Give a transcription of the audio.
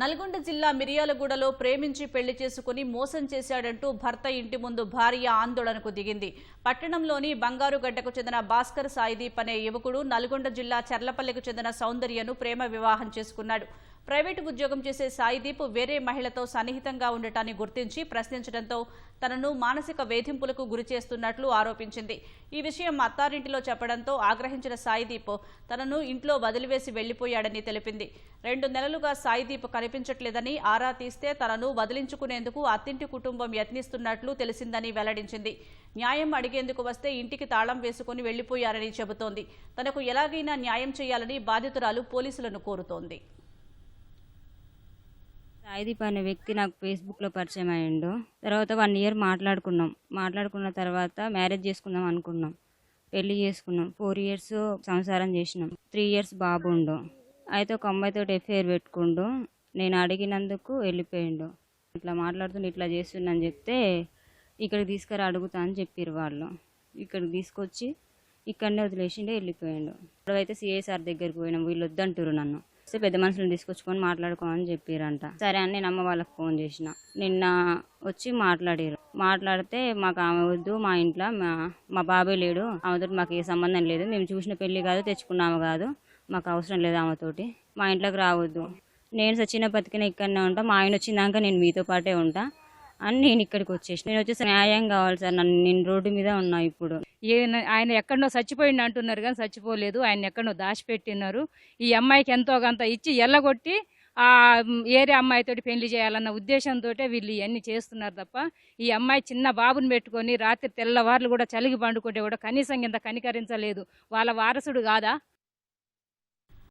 నల్గొండ జిల్లా మిరియాలగూడలో ప్రేమించి పెళ్ళి చేసుకుని మోసం చేశాడంటూ భర్త ఇంటి ముందు భార్య ఆందోళనకు దిగింది. పట్టణంలోని బంగారుగడ్డకు చెందిన భాస్కర్ సాయిదీప్ అనే యువకుడు నల్గొండ జిల్లా చర్లపల్లికి చెందిన సౌందర్యను ప్రేమ వివాహం చేసుకున్నాడు. ప్రైవేటు ఉద్యోగం చేసే సాయిదీప్ వేరే మహిళతో సన్నిహితంగా ఉండటాన్ని గుర్తించి ప్రశ్నించడంతో తనను మానసిక వేధింపులకు గురి చేస్తున్నట్లు ఆరోపించింది. ఈ విషయం అత్తారింటిలో చెప్పడంతో ఆగ్రహించిన సాయిదీప్ తనను ఇంట్లో వదిలివేసి వెళ్ళిపోయాడని తెలిపింది. రెండు నెలలుగా సాయిదీప్ కనిపించట్లేదని ఆరా తీస్తే తనను వదిలించుకునేందుకు అత్తింటి కుటుంబం యత్నిస్తున్నట్లు తెలిసిందని వెల్లడించింది. న్యాయం అడిగేందుకు వస్తే ఇంటికి తాళం వేసుకుని వెళ్ళిపోయారని చెబుతోంది. తనకు ఎలాగైనా న్యాయం చేయాలని బాధితురాలు పోలీసులను కోరుతోంది. సాయిదీప్ అనే వ్యక్తి నాకు ఫేస్బుక్లో పరిచయం అయ్యిండు. తర్వాత వన్ ఇయర్ మాట్లాడుకున్నాం. మాట్లాడుకున్న తర్వాత మ్యారేజ్ చేసుకుందాం అనుకున్నాం. పెళ్ళి చేసుకున్నాం. ఫోర్ ఇయర్స్ సంసారం చేసినాం. త్రీ ఇయర్స్ బాబు ఉండు. అయితే ఒక అమ్మాయితో ఎఫ్ఐఆర్ పెట్టుకుండు. నేను అడిగినందుకు వెళ్ళిపోయిండు. ఇట్లా మాట్లాడుతుంటే ఇట్లా చేస్తుండని చెప్తే ఇక్కడికి తీసుకురా అడుగుతా అని చెప్పారు వాళ్ళు. ఇక్కడికి తీసుకొచ్చి ఇక్కడనే వదిలేసిండే వెళ్ళిపోయాడు. ఇప్పుడైతే సిఐసార్ దగ్గరికి పోయినాం. వీళ్ళు వద్దంటారు నన్ను. పెద్ద మనుషులను తీసుకొచ్చుకొని మాట్లాడుకోమని చెప్పారంట. సరే అని నేను అమ్మ వాళ్ళకి ఫోన్ చేసిన. నిన్న వచ్చి మాట్లాడారు. మాట్లాడితే మాకు ఆమె వద్దు మా ఇంట్లో మా మా బాబాయ్ లేడు ఆమెతో మాకు ఏ సంబంధం లేదు మేము చూసిన పెళ్ళి కాదు తెచ్చుకున్నాము కాదు మాకు అవసరం లేదు ఆమెతోటి మా ఇంట్లోకి రావద్దు. నేను సచిన బతికిన ఇక్కడనే ఉంటా మా ఆయన వచ్చిందాక నేను మీతో పాటే ఉంటా. అని నేను ఇక్కడికి వచ్చేసి నేను వచ్చేసి న్యాయం కావాలి సార్ నన్ను నేను రోడ్డు మీద ఉన్నా ఇప్పుడు. ఆయన ఎక్కడో చచ్చిపోయింది అంటున్నారు కానీ చచ్చిపోలేదు. ఆయన ఎక్కడో దాచిపెట్టినారు. ఈ అమ్మాయికి ఎంతో కొంత ఇచ్చి ఎల్లగొట్టి ఆ ఏరే అమ్మాయితోటి పెళ్ళి చేయాలన్న ఉద్దేశంతో వీళ్ళు ఇవన్నీ చేస్తున్నారు తప్ప ఈ అమ్మాయి చిన్న బాబుని పెట్టుకొని రాత్రి తెల్లవార్లు కూడా చలిగి పండుకుంటే కూడా కనీసం కింద కనికరించలేదు. వాళ్ళ వారసుడు కాదా?